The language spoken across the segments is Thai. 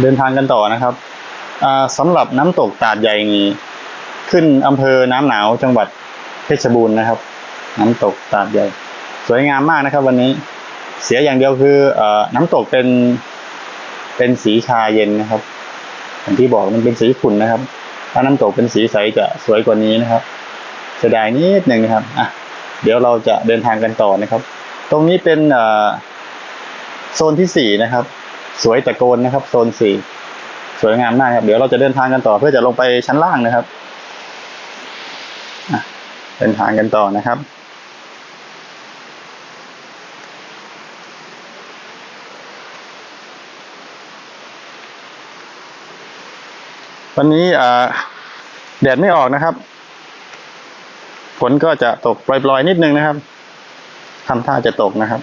เดินทางกันต่อนะครับอ่าสำหรับน้ำตกตาดใหญ่นี้ ขึ้นอำเภอน้ำหนาวจังหวัดเพชรบูรณ์นะครับ น้ำตกตาดใหญ่ สวยงามมากนะครับ วันนี้เสียอย่างเดียวคืออน้ำตกเป็นเป็นสีชาเย็นนะครับอย่างที่บอกมันเป็นสีขุ่นนะครับ ถ้าน้ำตกเป็นสีใสจะสวยกว่านี้นะครับเสียดายนิดหนึ่งนะครับอะเดี๋ยวเราจะเดินทางกันต่อนะครับ ตรงนี้เป็นโซนที่สี่นะครับ สวยตะโกนนะครับโซนสี่สวยงามมากครับ เดี๋ยวเราจะเดินทางกันต่อเพื่อจะลงไปชั้นล่างนะครับเดินทางกันต่อนะครับ วันนี้แดดไม่ออกนะครับฝนก็จะตกปล่อยๆนิดนึงนะครับทำท่าจะตกนะครับ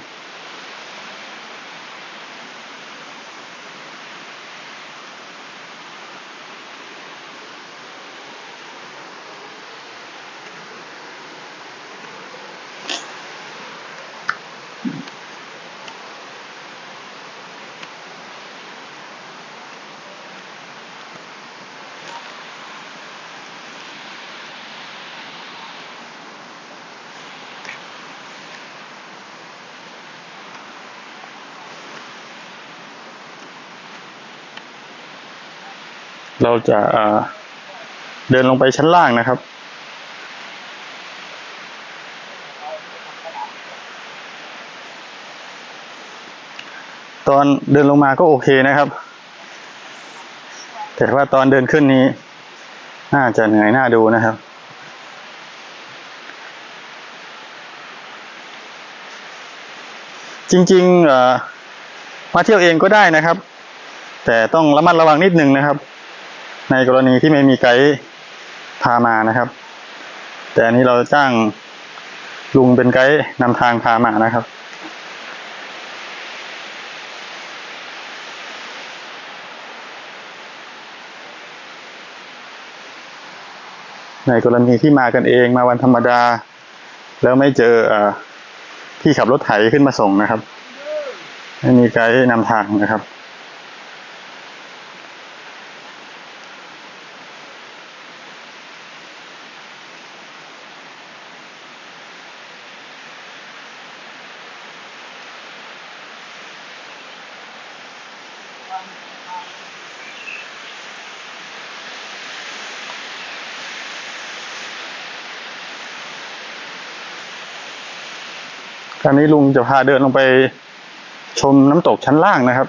เราจะเดินลงไปชั้นล่างนะครับ ตอนเดินลงมาก็โอเคนะครับ แต่ว่าตอนเดินขึ้นนี้ น่าจะเหนื่อยน่าดูนะครับจริงๆมาเที่ยวเองก็ได้นะครับ แต่ต้องระมัดระวังนิดนึงนะครับ ในกรณีที่ไม่มีไกด์พามานะครับ แต่อันนี้เราจ้างลุงเป็นไกด์นำทางพามานะครับ ในกรณีที่มากันเองมาวันธรรมดา แล้วไม่เจออที่ขับรถไถขึ้นมาส่งนะครับไม่มีไกด์นำทางนะครับ คราวนี้ลุงจะพาเดินลงไปชมน้ำตกชั้นล่างนะครับ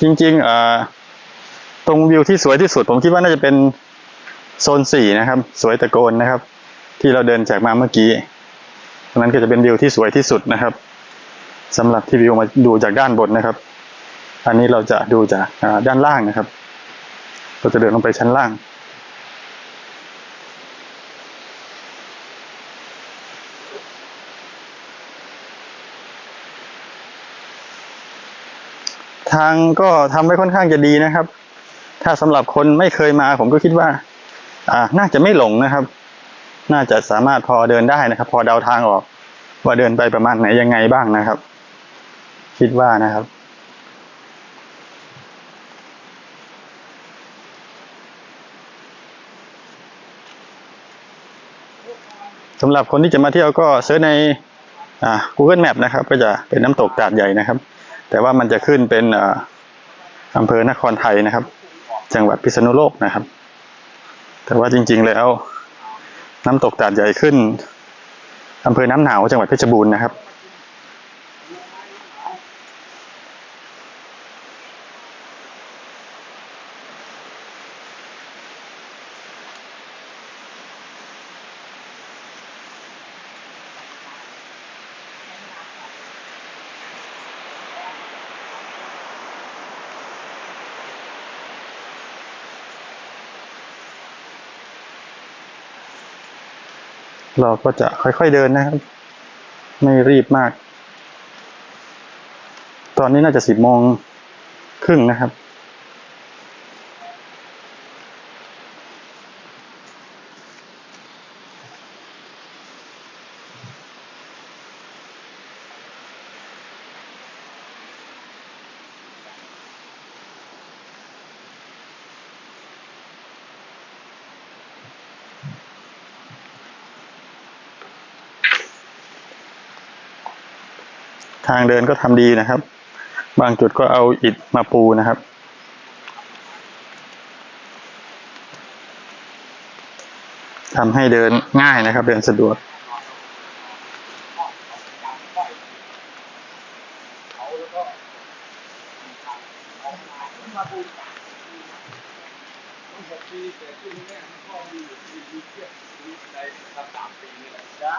จริงๆอ่อตรงวิวที่สวยที่สุด ผมคิดว่าน่าจะเป็นโซนสี่นะครับ สวยตะโกนนะครับ ที่เราเดินจากมาเมื่อกี้ตรงนั้นก็จะเป็นวิวที่สวยที่สุดนะครับสำหรับที่วิวมาดูจากด้านบนนะครับ อันนี้เราจะดูจากด้านล่างนะครับ เราจะเดินลงไปชั้นล่าง ทางก็ทำไว้ค่อนข้างจะดีนะครับ ถ้าสำหรับคนไม่เคยมา ผมก็คิดว่า อ่า น่าจะไม่หลงนะครับ น่าจะสามารถพอเดินได้นะครับ พอเดาทางออก ว่าเดินไปประมาณไหนยังไงบ้างนะครับ คิดว่านะครับสำหรับคนที่จะมาเที่ยวก็เซิร์ชใน Google Map นะครับ ก็จะเป็นน้ำตกตาดใหญ่นะครับ แต่ว่ามันจะขึ้นเป็นอำเภอนครไทยนะครับ จังหวัดพิษณุโลกนะครับ แต่ว่าจริง ๆ แล้ว น้ำตกตาดใหญ่ขึ้นอำเภอน้ำหนาวจังหวัดเพชรบูรณ์นะครับ เราก็จะค่อยๆเดินนะครับ ไม่รีบมาก ตอนนี้น่าจะสิบโมงครึ่งนะครับ เดินก็ทำดีนะครับ บางจุดก็เอาอิฐมาปูนะครับทำให้เดินง่ายนะครับ เดินสะดวกแล้ว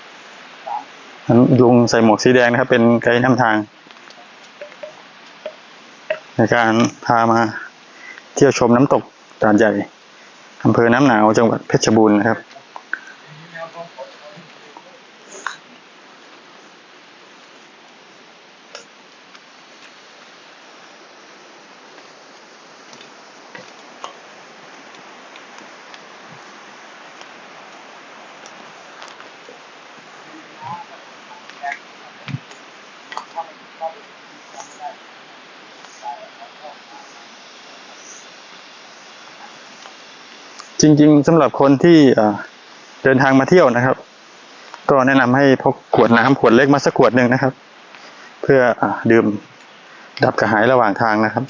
ลุงใส่หมวกสีแดงนะครับ เป็นไกด์นำทาง ในการพามาเที่ยวชมน้ำตกตาดใหญ่อำเภอน้ำหนาวจังหวัดเพชรบูรณ์นะครับ จริง ๆสำหรับคนที่เดินทางมาเที่ยวนะครับ ก็แนะนำให้พกขวดน้ำขวดเล็กมาสักขวดหนึ่งนะครับ เพื่ออดื่มดับกระหายระหว่างทางนะครับ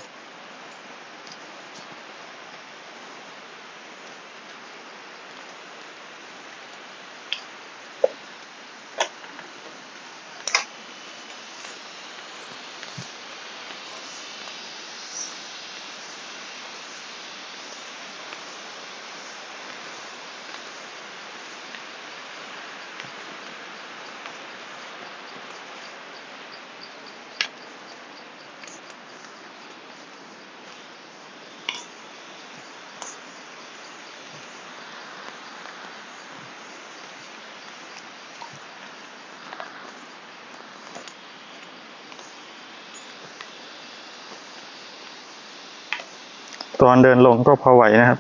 ตอนเดินลงก็พอไหวนะครับ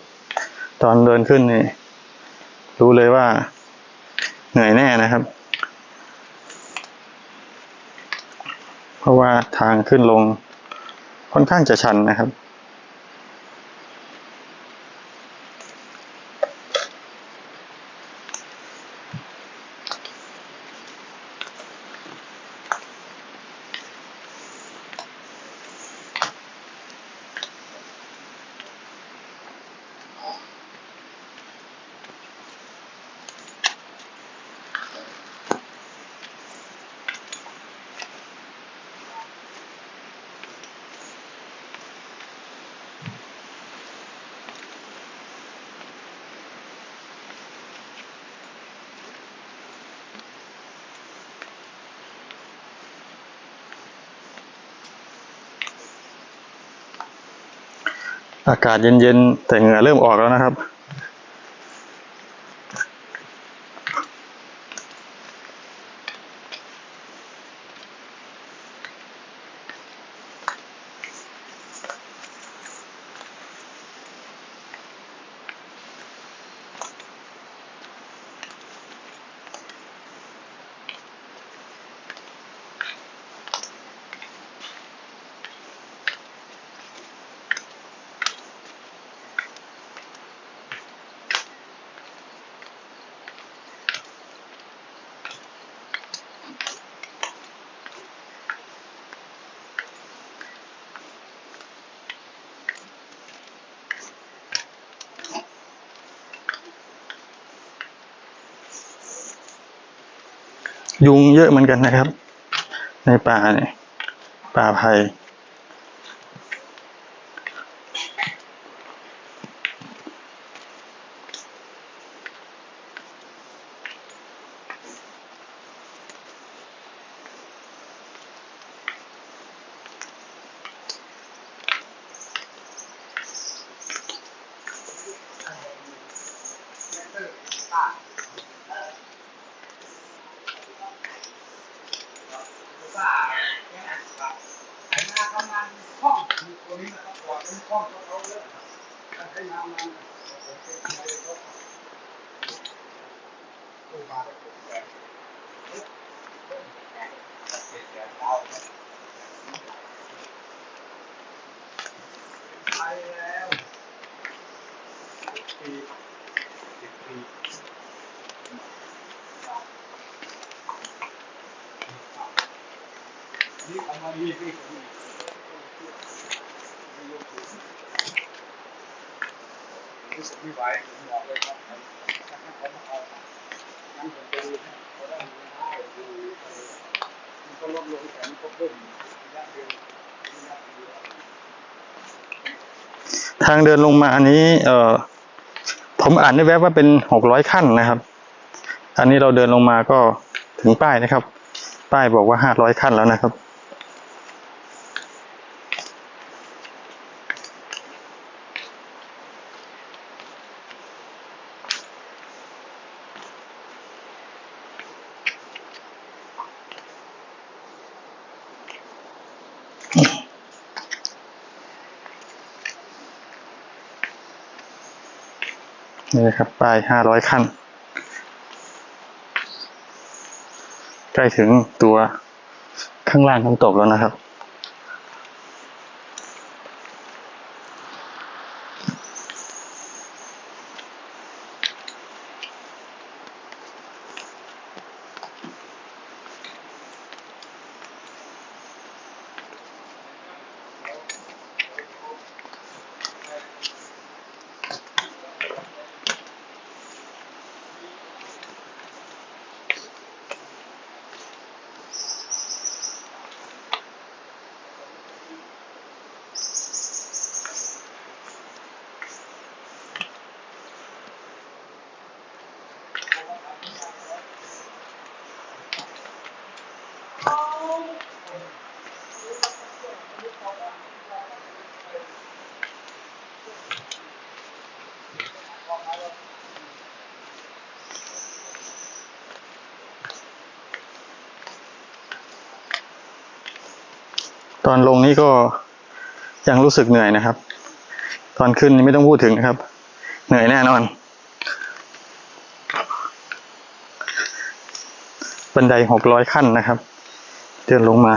ตอนเดินขึ้นนี่ รู้เลยว่า เหนื่อยแน่นะครับ เพราะว่าทางขึ้นลงค่อนข้างจะชันนะครับ อากาศเย็นๆ แต่เหงื่อเริ่มออกแล้วนะครับ ยุงเยอะเหมือนกันนะครับ ในป่าเนี่ยป่าไผ่ งานห้องตัวนี้นะครับก่อนเป็นห้องของเขาเลยนะครับให้นำมันผมเป็นใครก็ตู้มาได้ทุกแบบเสียแก่เท้าไปแล้วสิบปีสิบปีนี่เอามานี่นี่ผมนี่รู้สึกไม่ไหวผมบอกเลยครับถ้าให้เขามาเอางั้นผมดูให้เขาได้มีให้ดูมันก็ลดลงแต่มันก็เพิ่มระยะเดียวระยะเดียว ทางเดินลงมาอันนี้ เอ่อ ผมอ่านได้แวบว่าเป็นหกร้อยขั้นนะครับ อันนี้เราเดินลงมาก็ถึงป้ายนะครับ ป้ายบอกว่าห้าร้อยขั้นแล้วนะครับ นะครับ ป้ายห้าร้อยขั้น ใกล้ถึงตัวข้างล่างน้ำตกแล้วนะครับ อนลงนี่ก็ยังรู้สึกเหนื่อยนะครับ ตอนขึ้นนี่ไม่ต้องพูดถึงนะครับ เหนื่อยแน่นอน บันไดหกร้อยขั้นนะครับ เดินลงมา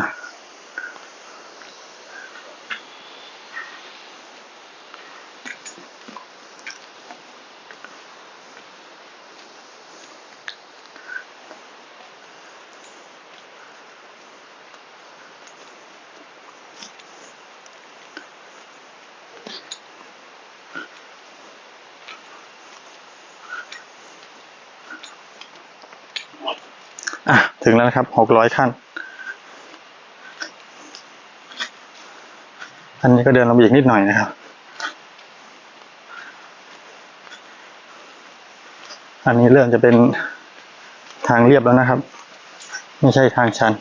อะ ถึ งแล้วนะครับหกร้อยขั้น อันนี้ก็เดินลงไปอีกนิดหน่อยนะครับ อันนี้เริ่มจะเป็นทางเรียบแล้วนะครับ ไม่ใช่ทางชัน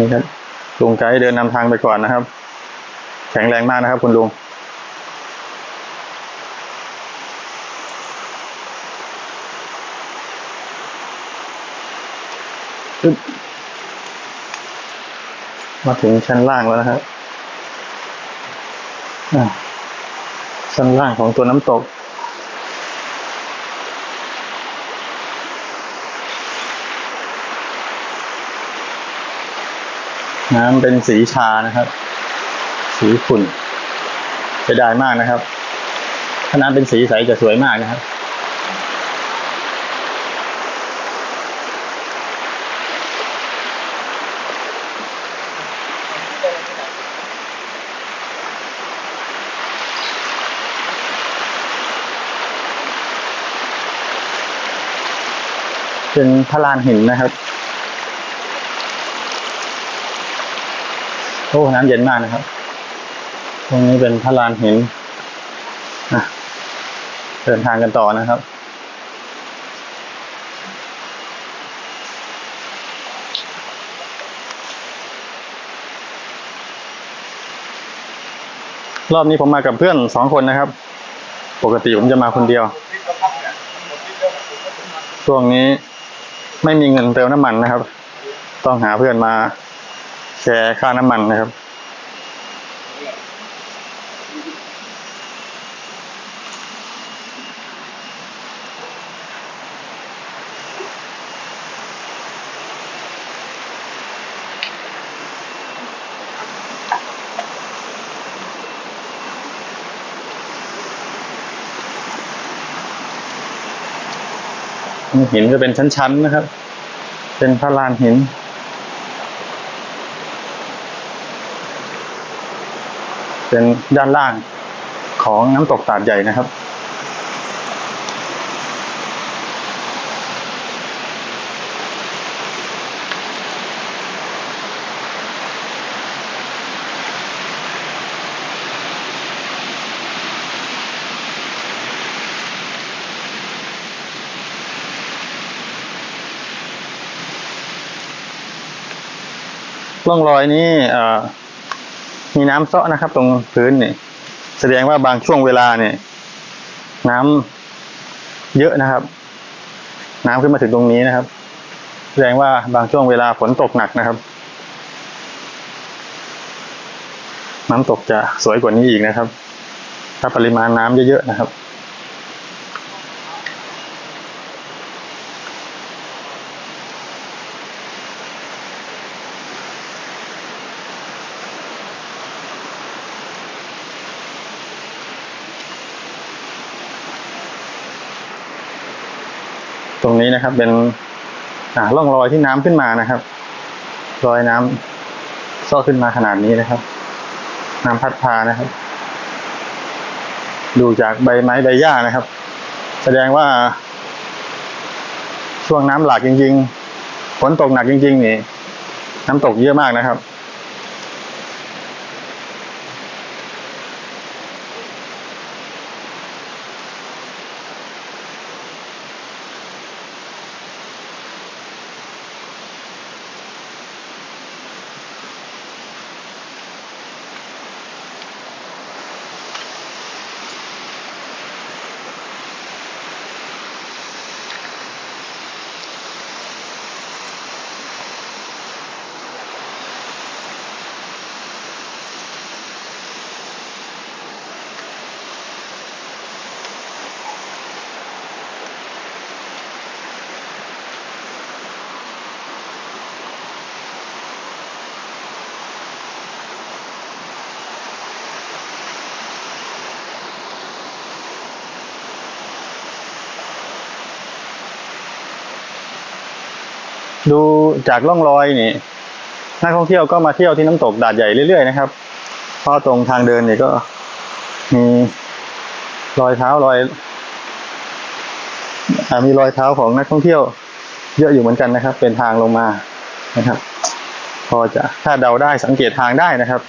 นี่ครับลุงไกด์เดินนำทางไปก่อนนะครับ แข็งแรงมากนะครับ คุณลุงมาถึงชั้นล่างแล้วนะครับชั้นล่างของตัวน้ำตก น้ำเป็นสีชานะครับ สีขุ่นเสียดายมากนะครับ ถ้าน้ำเป็นสีใสจะสวยมากนะครับเป็นพระลานหินนะครับ โอ้น้ำเย็นมากนะครับ ตรงนี้เป็นพระลานหินนะเดินทางกันต่อนะครับ รอบนี้ผมมากับเพื่อนสองคนนะครับ ปกติผมจะมาคนเดียว ช่วงนี้ไม่มีเงินเติมน้ำมันนะครับ ต้องหาเพื่อนมา แชร์ค่าน้ำมันนะครับ หินจะเป็นชั้นๆนะครับ เป็นพระลานหิน เป็นด้านล่างของน้ำตกตาดใหญ่นะครับ ร่องรอยนี้เอ่อ มีน้ำเซาะนะครับ ตรงพื้นเนี่ย แสดงว่าบางช่วงเวลาเนี่ย น้ำเยอะนะครับ น้ำขึ้นมาถึงตรงนี้นะครับ แสดงว่าบางช่วงเวลาฝนตกหนักนะครับ น้ำตกจะสวยกว่านี้อีกนะครับ ถ้าปริมาณน้ำเยอะๆนะครับ นะครับ เป็นร่องรอยที่น้ำขึ้นมานะครับ รอยน้ำซ่อขึ้นมาขนาดนี้นะครับ น้ำพัดพานะครับ ดูจากใบไม้ใบหญ้านะครับ แสดงว่า ช่วงน้ำหลากจริง ๆ ฝนตกหนักจริง ๆ นี่ น้ำตกเยอะมากนะครับ ดูจากร่องรอยนี่นักท่องเที่ยวก็มาเที่ยวที่น้ำตกดาดใหญ่เรื่อยๆนะครับเพราะตรงทางเดินนี่ก็ มีรอยเท้ารอยอมีรอยเท้าของนักท่องเที่ยว เยอะอยู่เหมือนกันนะครับ เป็นทางลงมานะครับ พอจะคาเดาได้สังเกตทางได้นะครับ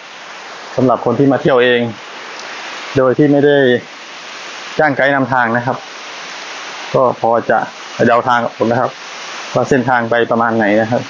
สำหรับคนที่มาเที่ยวเอง โดยที่ไม่ได้จ้างไกด์นำทางนะครับ ก็พอจะเดาทางกับผมนะครับ ว่าเส้นทางไปประมาณไหนนะครับ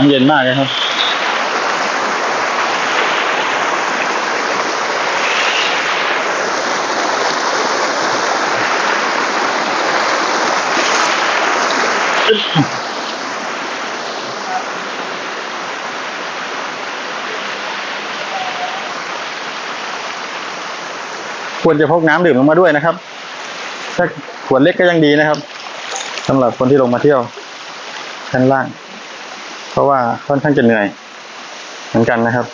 น้ำเย็นมากเลยครับ ควรจะพกน้ำดื่มลงมาด้วยนะครับ ถ้าขวดเล็กก็ยังดีนะครับสำหรับคนที่ลงมาเที่ยวชั้นล่าง เพราะว่าค่อนข้างจะเหนื่อยเหมือนกันนะครับ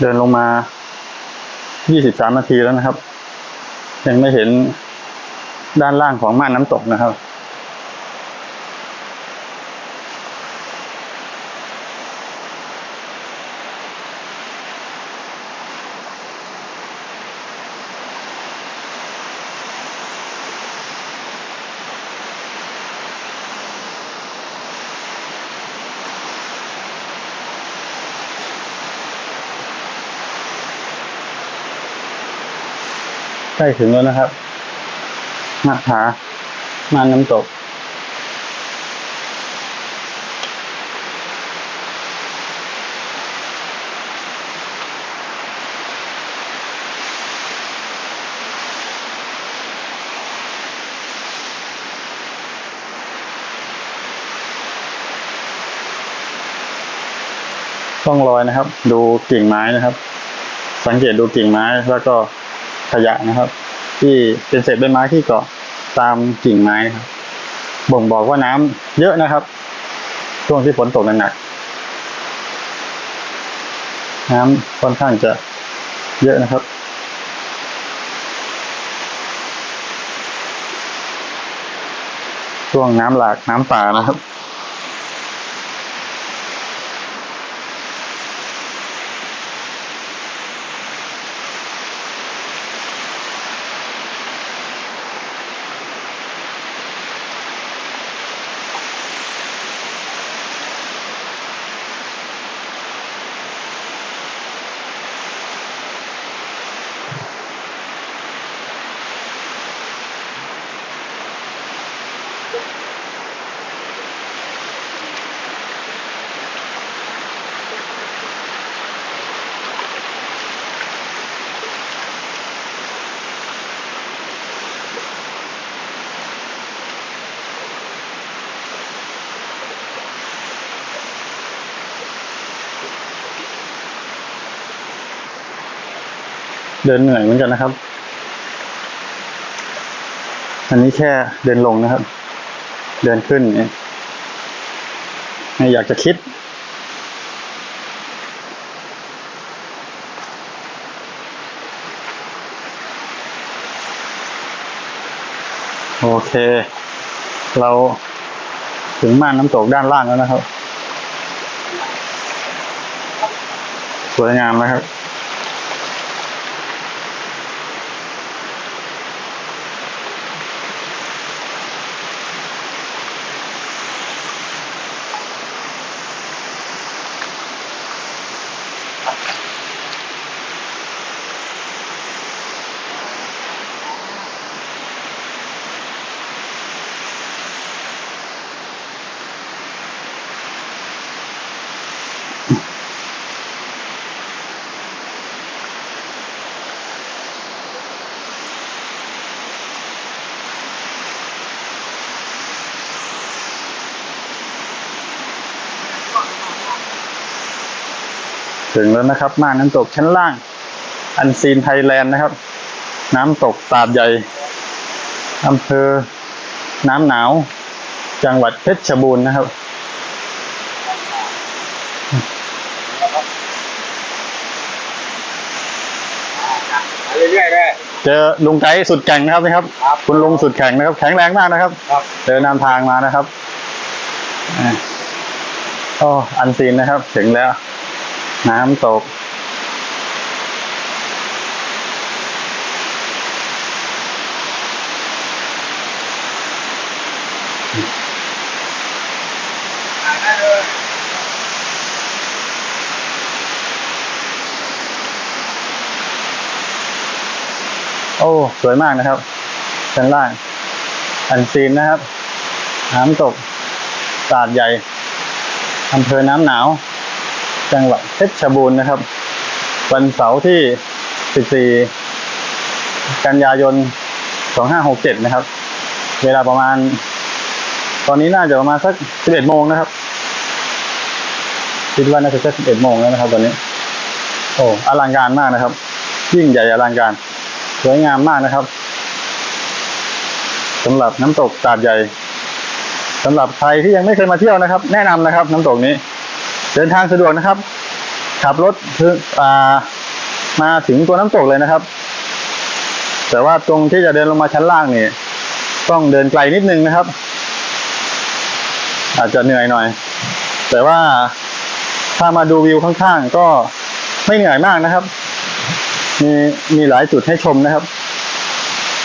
เดินลงมา 23 นาทีแล้วนะครับ ยังไม่เห็นด้านล่างของม่านน้ำตกนะครับ ใกล้ถึงแล้วนะครับหน้าผามาน้ำตก ต้องรอยนะครับ ดูกิ่งไม้นะครับ สังเกตดูกิ่งไม้แล้วก็ ขยะนะครับ ที่เป็นเศษใบไม้ที่เกาะตามกิ่งไม้นะครับ บ่งบอกว่าน้ำเยอะนะครับ ช่วงที่ฝนตกหนักน้ำค่อนข้างจะเยอะนะครับ ช่วงน้ำหลากน้ำป่านะครับ เดินเหนื่อยเหมือนกันนะครับ อันนี้แค่เดินลงนะครับ เดินขึ้นเนี่ยไม่อยากจะคิด โอเค เราถึงม่านน้ำตกด้านล่างแล้วนะครับ สวยงามนะครับ ถึงแล้วนะครับม่านน้ำตกชั้นล่าง อันซีนไทยแลนด์นะครับ น้ำตกตาดใหญ่อำเภอ น้ำหนาว จังหวัดเพชรบูรณ์นะครับไปเรื่อยๆเลยเจอลุงไกด์สุดแข่งนะครับนี่ครับครับ คุณลุงสุดแข่งนะครับ แข็งแรงมากนะครับ ครับ เดินนำทางมานะครับอ่าโอ้อันซีนนะครับ ถึงแล้ว น้ำตก โอ้ สวยมากนะครับชั้นล่าง อันซีนนะครับ น้ำตกตาดใหญ่อำเภอน้ำหนาว จังหวัดเพชรบูรณ์นะครับ วันเสาร์ที่ 14 กันยายน 2567 นะครับ เวลาประมาณ ตอนนี้น่าจะประมาณสัก 11 โมงนะครับ คิดว่าน่าจะสัก 11 โมงแล้วนะครับตอนนี้ โอ้อลังการมากนะครับ ยิ่งใหญ่อลังการ สวยงามมากนะครับสำหรับน้ำตกตาดใหญ่สำหรับใครที่ยังไม่เคยมาเที่ยวนะครับ แนะนำนะครับ น้ำตกนี้ เดินทางสะดวกนะครับ ขับรถถึงมาถึงตัวน้ำตกเลยนะครับ แต่ว่าตรงที่จะเดินลงมาชั้นล่างนี่ต้องเดินไกลนิดนึงนะครับ อาจจะเหนื่อยหน่อย แต่ว่าถ้ามาดูวิวข้างๆก็ไม่เหนื่อยมากนะครับ มีมีหลายจุดให้ชมนะครับ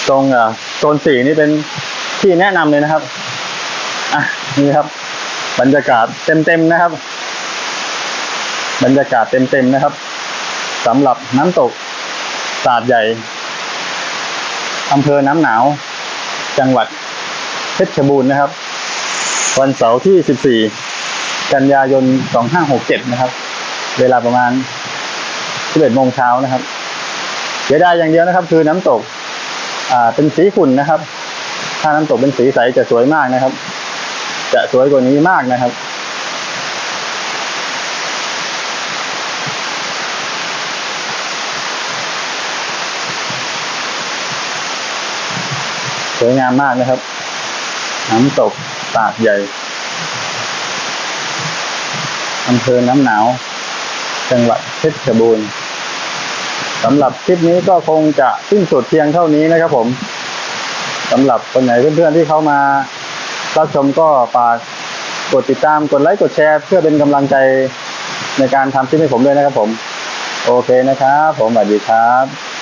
ตรงอ่าโซนสี่นี่เป็นที่แนะนำเลยนะครับ อะนี่ครับ บรรยากาศเต็มๆนะครับ บรรยากาศเต็มๆนะครับสำหรับน้ำตกตาดใหญ่อำเภอน้ำหนาว จังหวัดเพชรบูรณ์นะครับ วันเสาร์ที่ 14 กันยายน 2567 นะครับ เวลาประมาณ 11โมงเช้านะครับเสียดายอย่างเดียวนะครับ คือน้ำตกอ่าเป็นสีขุ่นนะครับ ถ้าน้ำตกเป็นสีใสจะสวยมากนะครับ จะสวยกว่านี้มากนะครับ วยงามมากนะครับ น้ำตกตาดใหญ่อำเภอน้ำหนาว จังหวัดเพชรบูรณ์สำหรับคลิปนี้ก็คงจะสิ้นสุดเพียงเท่านี้นะครับ ผมสำหรับคนไหนเพื่อนๆที่เข้ามารับชมก็ฝากกดติดตามกดไลค์กดแชร์ เพื่อเป็นกำลังใจในการทำคลิปให้ผมด้วยนะครับ ผม โอเคนะครับ ผมสวัสดีครับ